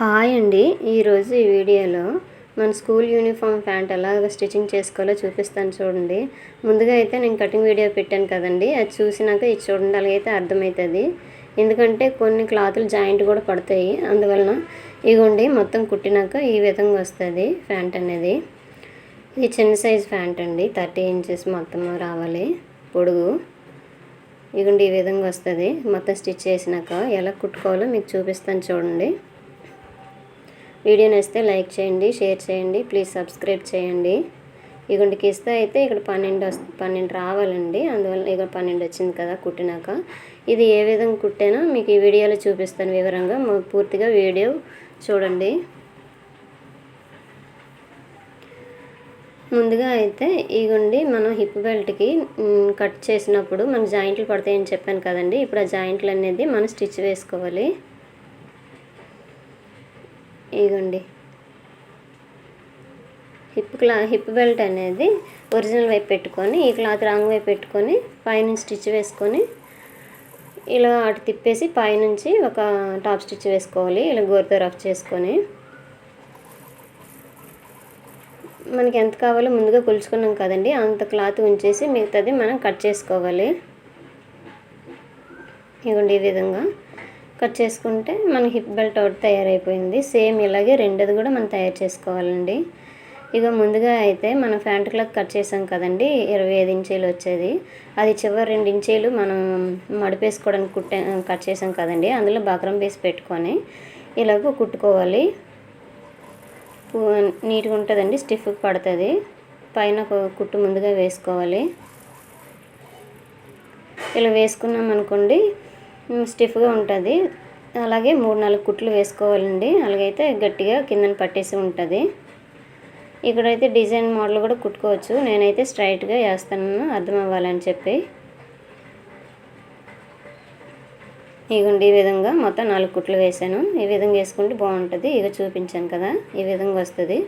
Hi అండి. ఈరోజు ఈ వీడియోలో మన స్కూల్ యూనిఫామ్ ప్యాంట్ ఎలాగ స్టిచ్చింగ్ చేసుకోవాలో చూపిస్తాను చూడండి. ముందుగా అయితే నేను కటింగ్ వీడియో పెట్టాను కదండి. అది చూసినాక ఇది చూడండి అలాగైతే అర్థమవుతుంది. ఎందుకంటే కొన్ని క్లాతులు జాయింట్ కూడా పడతాయి. అందువలన ఇగోండి మొత్తం కుట్టినాక ఈ విధంగా వస్తుంది ప్యాంట్ అనేది. ఇది చిన్న సైజ్ ప్యాంట్ అండి. థర్టీ ఇంచెస్ మొత్తం రావాలి. పొడుగు. ఇగోండి ఈ విధంగా వస్తుంది. మొత్తం స్టిచ్ చేసినాక ఎలా కుట్టుకోవాలో మీకు చూపిస్తాను చూడండి. వీడియో నచ్చితే లైక్ చేయండి షేర్ చేయండి ప్లీజ్ సబ్స్క్రైబ్ చేయండి. ఇగోండి కిస్తా అయితే ఇక్కడ పన్నెండు వస్తు పన్నెండు రావాలండి. అందువల్ల ఇక్కడ పన్నెండు వచ్చింది కదా కుట్టినాక. ఇది ఏ విధంగా కుట్టానో మీకు ఈ వీడియోలో చూపిస్తాను వివరంగా. పూర్తిగా వీడియో చూడండి. ముందుగా అయితే ఇగోండి మనం హిప్ బెల్ట్కి కట్ చేసినప్పుడు మనకు జాయింట్లు పడతాయని చెప్పాను కదండి. ఇప్పుడు ఆ జాయింట్లు అనేది మనం స్టిచ్ వేసుకోవాలి. ఇగోండి. హిప్ క్లా హిప్ బెల్ట్ అనేది ఒరిజినల్ వైపు పెట్టుకొని ఈ క్లాత్ రాంగ్ వైపు పెట్టుకొని పైనుంచి స్టిచ్ వేసుకొని ఇలా అటు తిప్పేసి పైనుంచి ఒక టాప్ స్టిచ్ వేసుకోవాలి. ఇలా గోరుతో రఫ్ చేసుకొని. మనకి ఎంత కావాలో ముందుగా కొలుచుకున్నాం కదండి. అంత క్లాత్ ఉంచేసి మిగతాది మనం కట్ చేసుకోవాలి. ఇదిగోండి ఈ విధంగా. కట్ చేసుకుంటే మన హిప్ బెల్ట్ ఒకటి తయారైపోయింది. సేమ్ ఇలాగే రెండోది కూడా మనం తయారు చేసుకోవాలండి. ఇక ముందుగా అయితే మనం ఫ్యాంట్ క్లాత్ కట్ చేసాం కదండి ఇరవై ఐదు ఇంచీలు వచ్చేది. అది చివరి రెండు ఇంచీలు మనం మడిపేసుకోవడానికి కుట్టే కట్ చేసాం కదండి అందులో బకరం పీస్ పెట్టుకొని ఇలాగ కుట్టుకోవాలి. నీట్గా ఉంటుందండి స్టిఫ్ పడుతుంది. పైన ఒక కుట్టు ముందుగా వేసుకోవాలి. ఇలా వేసుకున్నాం అనుకోండి స్టిఫ్గా ఉంటుంది. అలాగే మూడు నాలుగు కుట్లు వేసుకోవాలండి. అలాగైతే గట్టిగా కిందన పట్టేసి ఉంటుంది. ఇక్కడైతే డిజైన్ మోడల్ కూడా కుట్టుకోవచ్చు. నేనైతే స్ట్రైట్గా వేస్తాను అర్థం అవ్వాలని చెప్పి. ఇగోండి ఈ విధంగా మొత్తం నాలుగు కుట్లు వేసాను. ఈ విధంగా వేసుకుంటే బాగుంటుంది. ఇక చూపించాను కదా ఈ విధంగా వస్తుంది.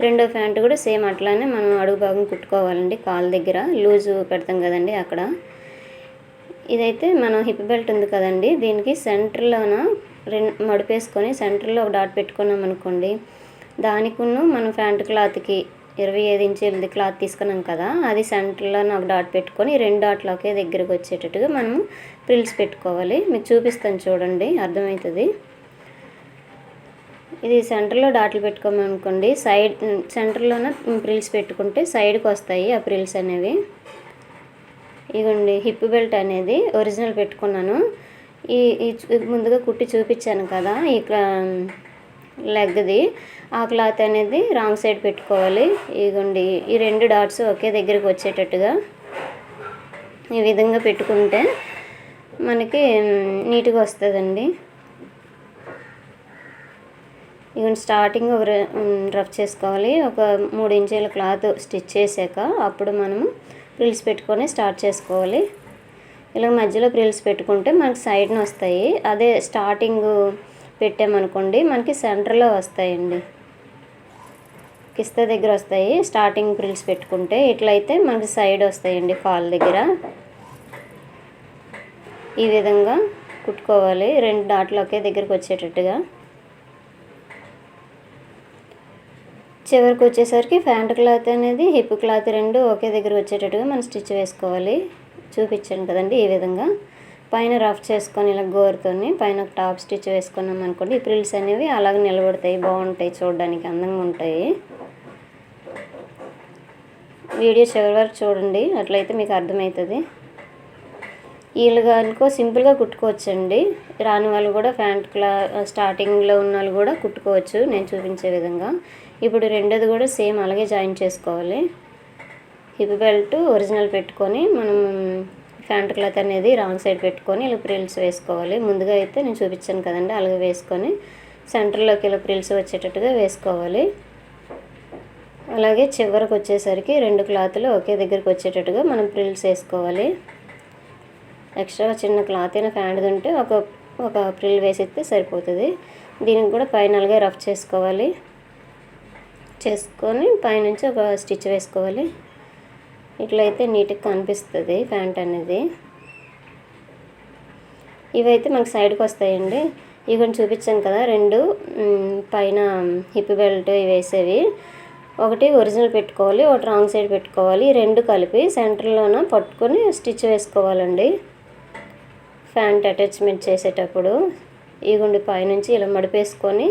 రెండో ప్యాంటు కూడా సేమ్ అట్లానే మనం అడుగు భాగం కుట్టుకోవాలండి. కాలు దగ్గర. లూజు పెడతాం కదండి అక్కడ. ఇదైతే మనం హిప్ బెల్ట్ ఉంది కదండి దీనికి సెంటర్లోన రెండు మడిపేసుకొని సెంటర్లో ఒక డాట్ పెట్టుకున్నాం అనుకోండి దానికును మనం ప్యాంట్ క్లాత్కి ఇరవై ఐదు ఇంచులది క్లాత్ తీసుకున్నాం కదా అది సెంటర్లో ఒక డాట్ పెట్టుకొని రెండు డాట్లు ఒకే దగ్గరకు వచ్చేటట్టుగా మనము ప్రిల్స్ పెట్టుకోవాలి. మీకు చూపిస్తాను చూడండి అర్థమవుతుంది? ఇది సెంటర్లో డాట్లు పెట్టుకోమనుకోండి సైడ్ సెంటర్లోన ప్రిల్స్ పెట్టుకుంటే సైడ్కి వస్తాయి ఆ ప్రిల్స్ అనేవి. ఇగోండి హిప్ బెల్ట్ అనేది ఒరిజినల్ పెట్టుకున్నాను. ఈ ముందుగా కుట్టి చూపించాను కదా ఇక్కడ లెగ్ది ఆ క్లాత్ అనేది రాంగ్ సైడ్ పెట్టుకోవాలి. ఇగోండి ఈ రెండు డాట్స్ ఒకే దగ్గరికి వచ్చేటట్టుగా ఈ విధంగా పెట్టుకుంటే మనకి నీట్గా వస్తుందండి. ఇవన్నీ స్టార్టింగ్ ఒక రఫ్ చేసుకోవాలి. ఒక మూడు ఇంచుల క్లాత్ స్టిచ్ చేసాక అప్పుడు మనము ప్రిల్స్ పెట్టుకొని స్టార్ట్ చేసుకోవాలి. ఇలా మధ్యలో ప్రిల్స్ పెట్టుకుంటే మనకి సైడ్న వస్తాయి. అదే స్టార్టింగ్ పెట్టామనుకోండి మనకి సెంటర్లో వస్తాయండి. కిస్తా దగ్గర వస్తాయి. స్టార్టింగ్ ప్రిల్స్ పెట్టుకుంటే ఇట్లయితే మనకి సైడ్ వస్తాయండి ఫాల్ దగ్గర. ఈ విధంగా కుట్టుకోవాలి. రెండు డాట్లు ఒకే దగ్గరికి వచ్చేటట్టుగా. చివరికి వచ్చేసరికి ప్యాంట్ క్లాత్ అనేది హిప్ క్లాత్ రెండు ఒకే దగ్గర వచ్చేటట్టుగా మనం స్టిచ్ వేసుకోవాలి. చూపించాను కదండి ఈ విధంగా. పైన రఫ్ చేసుకొని ఇలా గోరుతోని పైన ఒక టాప్ స్టిచ్ వేసుకున్నాం అనుకోండి ఈ ప్రిల్స్ అనేవి అలాగే నిలబడతాయి బాగుంటాయి చూడడానికి అందంగా ఉంటాయి. వీడియో చివరి వరకు చూడండి అట్లయితే మీకు అర్థమవుతుంది. వీళ్ళుగా అనుకో సింపుల్గా కుట్టుకోవచ్చండి. రాని వాళ్ళు కూడా ప్యాంట్ క్లా స్టార్టింగ్లో ఉన్న వాళ్ళు కూడా కుట్టుకోవచ్చు నేను చూపించే విధంగా. ఇప్పుడు రెండోది కూడా సేమ్ అలాగే జాయిన్ చేసుకోవాలి. హిప్ బెల్ట్ ఒరిజినల్ పెట్టుకొని మనం ఫ్యాంట్ క్లాత్ అనేది రాంగ్ సైడ్ పెట్టుకొని ఇలా ప్రిల్స్ వేసుకోవాలి. ముందుగా అయితే నేను చూపించాను కదండి అలాగే వేసుకొని సెంటర్లోకి ఇలా ప్రిల్స్ వచ్చేటట్టుగా వేసుకోవాలి. అలాగే చివరికి వచ్చేసరికి రెండు క్లాతులు ఒకే దగ్గరికి వచ్చేటట్టుగా మనం ప్రిల్స్ వేసుకోవాలి. ఎక్స్ట్రా చిన్న క్లాత్ అయినా ఫ్యాంట్ది ఉంటే ఒక ఒక ప్రిల్ వేసిస్తే సరిపోతుంది. దీనికి కూడా పైన అలాగే రఫ్ చేసుకోవాలి. చేసుకొని పైనుంచి ఒక స్టిచ్ వేసుకోవాలి. ఇట్లయితే నీట్గా కనిపిస్తుంది ప్యాంట్ అనేది. ఇవైతే మనకు సైడ్కి వస్తాయండి. ఇవి చూపించాను కదా రెండు పైన హిప్ బెల్ట్ ఇవి వేసేవి. ఒకటి ఒరిజినల్ పెట్టుకోవాలి ఒకటి రాంగ్ సైడ్ పెట్టుకోవాలి. రెండు కలిపి సెంటర్లోన పట్టుకొని స్టిచ్ వేసుకోవాలండి. ఫ్యాంట్ అటాచ్మెంట్ చేసేటప్పుడు ఇగుండి పైనుంచి ఇలా మడిపేసుకొని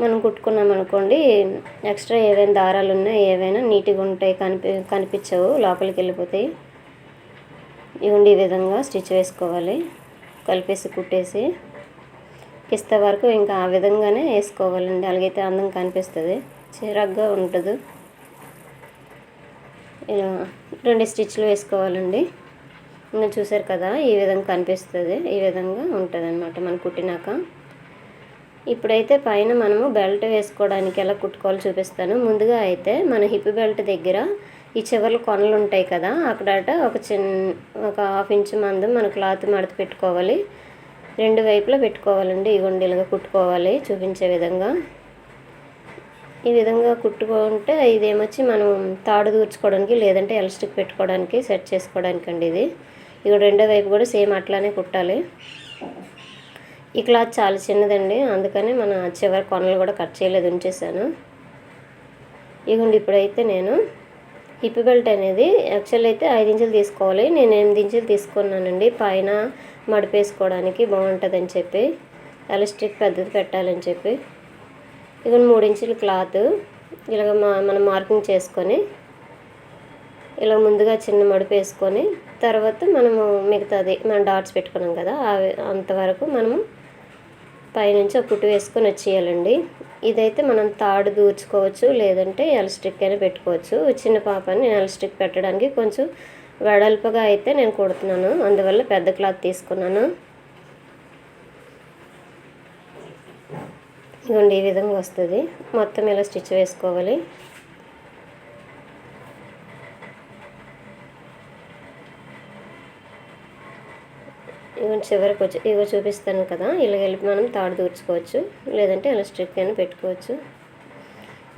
మనం కుట్టుకున్నాం అనుకోండి ఎక్స్ట్రా ఏవైనా దారాలు ఉన్నా ఏవైనా నీట్గా ఉంటాయి కనిపి కనిపించవు లోపలికి వెళ్ళిపోతాయి. ఇవ్వండి ఈ విధంగా స్టిచ్ వేసుకోవాలి. కలిపేసి కుట్టేసి కిస్త వరకు ఇంకా ఆ విధంగానే వేసుకోవాలండి. అలాగైతే అందం కనిపిస్తుంది. చిరాగ్గా ఉంటుంది ఇలా రెండు స్టిచ్లు వేసుకోవాలండి. ఇంకా చూసారు కదా ఈ విధంగా కనిపిస్తుంది. ఈ విధంగా ఉంటుంది అనమాట మనం కుట్టినాక. ఇప్పుడైతే పైన మనము బెల్ట్ వేసుకోవడానికి ఎలా కుట్టుకోవాలో చూపిస్తాను. ముందుగా అయితే మన హిప్ బెల్ట్ దగ్గర ఈ చివర్లు కొనలు ఉంటాయి కదా అక్కడట ఒక చిన్న ఒక హాఫ్ ఇంచ్ మందం మన క్లాత్ మడత పెట్టుకోవాలి. రెండు వైపులా పెట్టుకోవాలండి ఈ గుండీలుగా కుట్టుకోవాలి చూపించే విధంగా. ఈ విధంగా కుట్టుకుంటే ఇదేమొచ్చి మనం తాడు దూర్చుకోవడానికి లేదంటే ఎలస్టిక్ పెట్టుకోవడానికి సెట్ చేసుకోవడానికి అండి ఇది. ఇక రెండో వైపు కూడా సేమ్ అట్లానే కుట్టాలి. ఈ క్లాత్ చాలా చిన్నదండి. అందుకని మన చివరి కొనలు కూడా కట్ చేయలేదు ఉంచేసాను. ఇగోండి ఇప్పుడైతే నేను హిప్ బెల్ట్ అనేది యాక్చువల్ అయితే ఐదు ఇంచులు తీసుకోవాలి. నేను ఎనిమిది ఇంచులు తీసుకున్నానండి. పైన మడిపేసుకోవడానికి బాగుంటుందని చెప్పి ఎలాస్టిక్ పెద్దది పెట్టాలని చెప్పి. ఇక మూడు ఇంచుల క్లాత్ ఇలాగ మా మనం మార్కింగ్ చేసుకొని ఇలా ముందుగా చిన్న మడుపు వేసుకొని తర్వాత మనము మిగతాది మనం డాట్స్ పెట్టుకున్నాం కదా అవి అంతవరకు మనము పైనుంచి ఒక కుట్టు వేసుకొని వచ్చేయాలండి. ఇదైతే మనం తాడు దూర్చుకోవచ్చు లేదంటే ఎలస్టిక్ అయినా పెట్టుకోవచ్చు. చిన్న పాపని నేను ఎలస్టిక్ పెట్టడానికి కొంచెం వెడల్పుగా అయితే నేను కుడుతున్నాను. అందువల్ల పెద్ద క్లాత్ తీసుకున్నాను. ఇదిగోండి ఈ విధంగా వస్తుంది. మొత్తం ఇలా స్టిచ్ వేసుకోవాలి. ఇగో చివరికి వచ్చి ఇగో చూపిస్తాను కదా ఇలా వెళ్ళి మనం తాడు దూర్చుకోవచ్చు. లేదంటే ఇలా స్ట్రిక్ అయినా పెట్టుకోవచ్చు.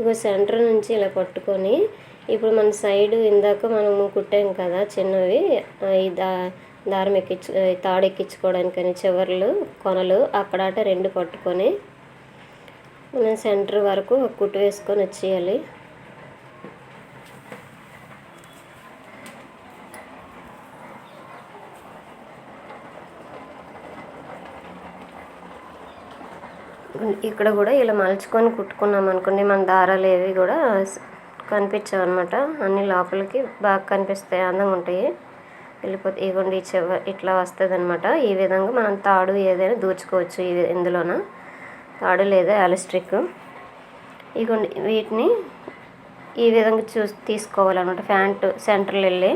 ఇగో సెంటర్ నుంచి ఇలా పట్టుకొని ఇప్పుడు మన సైడ్ ఇందాక మనము కుట్టాం కదా చిన్నవి ఈ దా దారం ఎక్కించు తాడు ఎక్కించుకోవడానికని చివర్లు కొనలు అక్కడాట రెండు పట్టుకొని మనం సెంటర్ వరకు కుట్టు వేసుకొని వచ్చేయాలి. ఇక్కడ కూడా ఇలా మలుచుకొని కుట్టుకున్నాం అనుకోండి మన దారాలు ఏవి కూడా కనిపించవు అనమాట అన్ని లోపలికి బాగా కనిపిస్తాయి అందంగా ఉంటాయి. వెళ్ళిపోతే ఇవ్వండి ఈ ఇట్లా వస్తుంది అనమాట ఈ విధంగా మనం తాడు ఏదైనా దూర్చుకోవచ్చు ఈ ఇందులోన. తాడు లేదా ఎలస్ట్రిక్ ఇగోండి వీటిని ఈ విధంగా చూసి తీసుకోవాలన్నమాట. ఫ్యాంట్ సెంటర్లు వెళ్ళి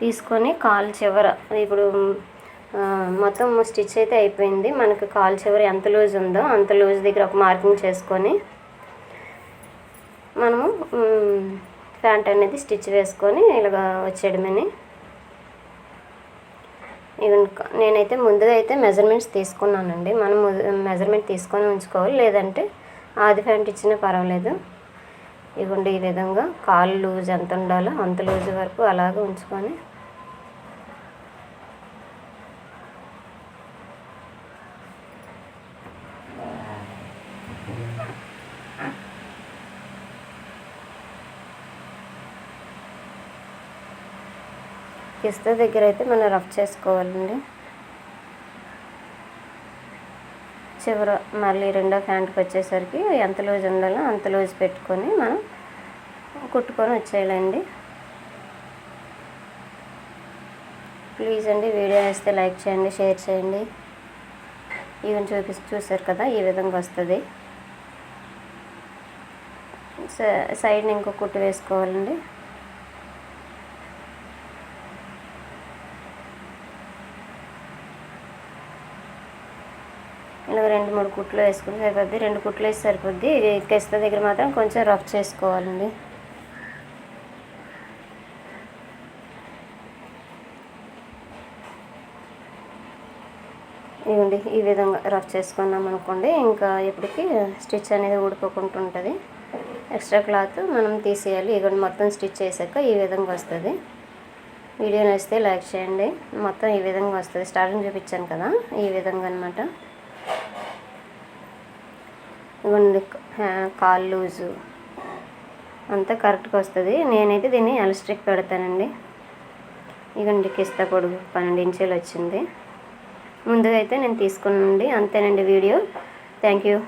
తీసుకొని కాలు చివర ఇప్పుడు మొత్తం స్టిచ్ అయితే అయిపోయింది. మనకు కాల్ చివరి ఎంత లూజ్ ఉందో అంత లూజ్ దగ్గర ఒక మార్కింగ్ చేసుకొని మనము ప్యాంట్ అనేది స్టిచ్ వేసుకొని ఇలాగా వచ్చేయడమని. నేనైతే ముందుగా అయితే మెజర్మెంట్స్ తీసుకున్నానండి. మనం మెజర్మెంట్ తీసుకొని ఉంచుకోవాలి. లేదంటే ఆది ప్యాంట్ ఇచ్చినా పర్వాలేదు. ఇవ్వండి ఈ విధంగా కాళ్ళు లూజ్ ఎంత ఉండాలో అంత లూజ్ వరకు అలాగే ఉంచుకొని కిస్తా దగ్గర అయితే మనం రఫ్ చేసుకోవాలండి. చివర మళ్ళీ రెండో ప్యాంట్కి వచ్చేసరికి ఎంత లూజ్ ఉండాలో అంత లూజ్ పెట్టుకొని మనం కుట్టుకొని వచ్చేయాలండి. ప్లీజ్ అండి వీడియో వేస్తే లైక్ చేయండి షేర్ చేయండి. ఈవెన్ చూపి చూసారు కదా ఈ విధంగా వస్తుంది. సైడ్ని ఇంకో కుట్టు వేసుకోవాలండి ఇలా రెండు మూడు కుట్లు వేసుకుంటే సరిపోద్ది రెండు కుట్లు వేసి సరిపోద్ది. కెస్త దగ్గర మాత్రం కొంచెం రఫ్ చేసుకోవాలండి. ఇవ్వండి ఈ విధంగా రఫ్ చేసుకున్నాం అనుకోండి ఇంకా ఇప్పటికి స్టిచ్ అనేది ఊడిపోకుండా ఉంటుంది. ఎక్స్ట్రా క్లాత్ మనం తీసేయాలి. ఇవ్వండి మొత్తం స్టిచ్ చేసాక ఈ విధంగా వస్తుంది. వీడియో నచ్చితే లైక్ చేయండి. మొత్తం ఈ విధంగా వస్తుంది. స్టార్టింగ్ చూపించాను కదా ఈ విధంగా అనమాట ఇవ్వండి కాల్ లూజు అంతా కరెక్ట్గా వస్తుంది. నేనైతే దీన్ని ఎలస్ట్రిక్ పెడతానండి. ఇగండి కిస్తా పొడుగు పన్నెండు ఇంచులు వచ్చింది ముందుగా అయితే నేను తీసుకున్నానండి అంతేనండి వీడియో. Thank you